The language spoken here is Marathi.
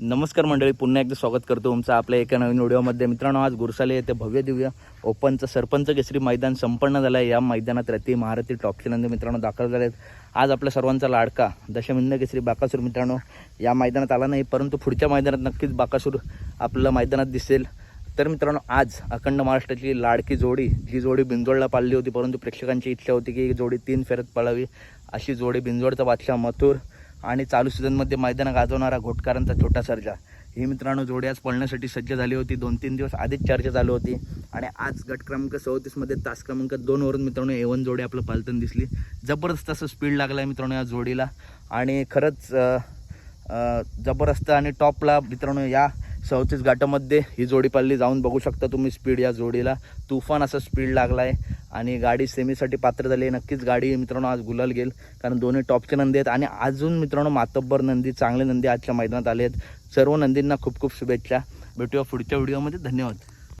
नमस्कार मंडळी पुन्हा एकदा स्वागत करतो तुमचं आपल्या एका नवीन व्हिडिओमध्ये. मित्रांनो आज गुरसाले येथे भव्य दिव्य ओपनचं सरपंच केसरी मैदान संपन्न झालं आहे या मैदानात रती महारथी टॉपचे नंदी मित्रांनो दाखल झाले आहेत आज आपल्या सर्वांचा लाडका दशमिंद केसरी बाकासूर मित्रांनो या मैदानात आला नाही परंतु पुढच्या मैदानात नक्कीच बाकासूर आपल्याला मैदानात दिसेल. तर मित्रांनो आज अखंड महाराष्ट्राची लाडकी जोडी जी जोडी बिंजोडला पाळली होती परंतु प्रेक्षकांची इच्छा होती की जोडी तीन फेरत पळावी अशी जोडी बिंजोडचा बादशाह मथुर आणि चालू सीझनमध्ये मैदान गाजवणारा घोटकारांचा छोटा सर्जा. ही मित्रांनो जोडी आज पळण्यासाठी सज्ज झाली होती. दोन तीन दिवस आधीच चर्चा चालू होती. आणि आज गट क्रमांक चौतीसमध्ये तास क्रमांक दोनवरून मित्रांनो एवन जोडी आपलं पालतन दिसली. जबरदस्त असं स्पीड लागलं आहे मित्रांनो या जोडीला. आणि खरंच जबरदस्त आणि टॉपला मित्रांनो या चौतीस घाटामध्ये ही जोडी पाळली जाऊन बघू शकता तुम्ही स्पीड या जोडीला. तुफान असं स्पीड लागला आहे आणि गाडी सेमीसाठी पात्र झाली आहे. नक्कीच गाडी मित्रांनो आज गुलाल गेल कारण दोन्ही टॉपचे नंदी आहेत. आणि अजून मित्रांनो मातब्बर नंदी चांगले नंदी आजच्या मैदानात आले आहेत. सर्व नंदींना खूप खूप शुभेच्छा. भेटूया पुढच्या व्हिडिओमध्ये. धन्यवाद.